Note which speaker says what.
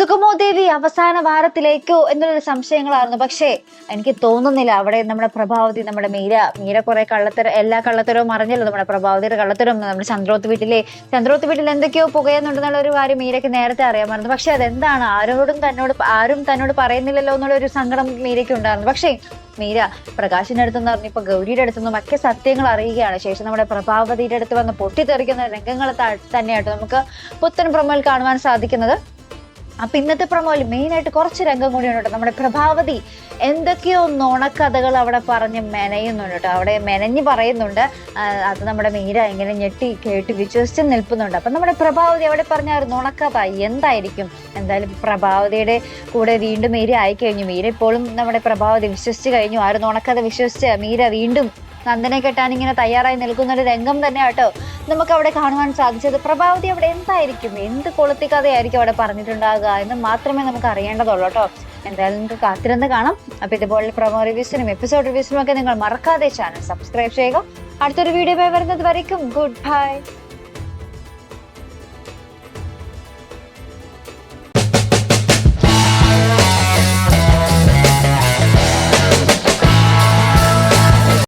Speaker 1: സുഗമോ ദേവി അവസാന വാരത്തിലേക്കോ എന്നുള്ളൊരു സംശയങ്ങളായിരുന്നു. പക്ഷേ എനിക്ക് തോന്നുന്നില്ല അവിടെ നമ്മുടെ പ്രഭാവതി നമ്മുടെ മീര മീര കുറെ കള്ളത്തരം എല്ലാ കള്ളത്തരവും അറിഞ്ഞല്ലോ നമ്മുടെ പ്രഭാവതിയുടെ കള്ളത്തരം. നമ്മുടെ ചന്ദ്രോത്ത് വീട്ടിലെ ചന്ദ്രോത്ത് വീട്ടിൽ എന്തൊക്കെയോ പുകയെന്നുണ്ടെന്നുള്ള ഒരു കാര്യം മീരയ്ക്ക് നേരത്തെ അറിയാമായിരുന്നു. പക്ഷെ അതെന്താണ്? ആരോടും തന്നോട് ആരും തന്നോട് പറയുന്നില്ലല്ലോ എന്നുള്ള ഒരു സങ്കടം മീരയ്ക്ക് ഉണ്ടായിരുന്നു. പക്ഷേ മീര പ്രകാശിന്റെ അടുത്തുനിന്ന് പറഞ്ഞു ഇപ്പൊ ഗൗരിയുടെ അടുത്തുനിന്നും ഒക്കെ സത്യങ്ങൾ അറിയുകയാണ്. ശേഷം നമ്മുടെ പ്രഭാവതിയുടെ അടുത്ത് വന്ന് പൊട്ടിത്തെറിക്കുന്ന രംഗങ്ങൾ തന്നെയായിട്ട് നമുക്ക് പുത്തൻ പ്രൊമോയിൽ കാണുവാൻ സാധിക്കുന്നത്. അപ്പൊ ഇന്നത്തെ പ്രമോയിൽ മെയിൻ ആയിട്ട് കുറച്ച് രംഗം കൂടി കേട്ടോ. നമ്മുടെ പ്രഭാവതി എന്തൊക്കെയോ നുണക്കഥകൾ അവിടെ പറഞ്ഞ് മെനയുന്നുണ്ട് അവിടെ മെനഞ്ഞ് പറയുന്നുണ്ട്. അത് നമ്മുടെ മീര ഇങ്ങനെ ഞെട്ടി കേട്ട് വിശ്വസിച്ച് നിൽക്കുന്നുണ്ട്. അപ്പൊ നമ്മുടെ പ്രഭാവതി അവിടെ പറഞ്ഞ ഒരു നുണക്കഥ എന്തായിരിക്കും? എന്തായാലും പ്രഭാവതിയുടെ കൂടെ വീണ്ടും മീര ആയിക്കഴിഞ്ഞു മീര ഇപ്പോഴും നമ്മുടെ പ്രഭാവതി വിശ്വസിച്ച് കഴിഞ്ഞു. ആ ഒരു നുണക്കഥ വിശ്വസിച്ച് മീര വീണ്ടും നന്ദനെ കെട്ടാൻ ഇങ്ങനെ തയ്യാറായി നിൽക്കുന്ന ഒരു രംഗം തന്നെ കേട്ടോ. നമുക്ക് അവിടെ കാണുവാൻ സാധിച്ചത്. പ്രഭാവതി അവിടെ എന്തായിരിക്കും? എന്ത് കൊളുത്തി കഥയായിരിക്കും അവിടെ പറഞ്ഞിട്ടുണ്ടാകുക എന്ന് മാത്രമേ നമുക്ക് അറിയേണ്ടതുള്ളൂ കേട്ടോ. എന്തായാലും നിങ്ങൾക്ക് കാത്തിരുന്ന് കാണാം. അപ്പൊ ഇതുപോലെ പ്രൊമോ റിവ്യൂസിനും എപ്പിസോഡ് റിവ്യൂസിനും ഒക്കെ നിങ്ങൾ മറക്കാതെ ചാനൽ സബ്സ്ക്രൈബ് ചെയ്യുക. അടുത്തൊരു വീഡിയോ വരുന്നത് വരയ്ക്കും. Good bye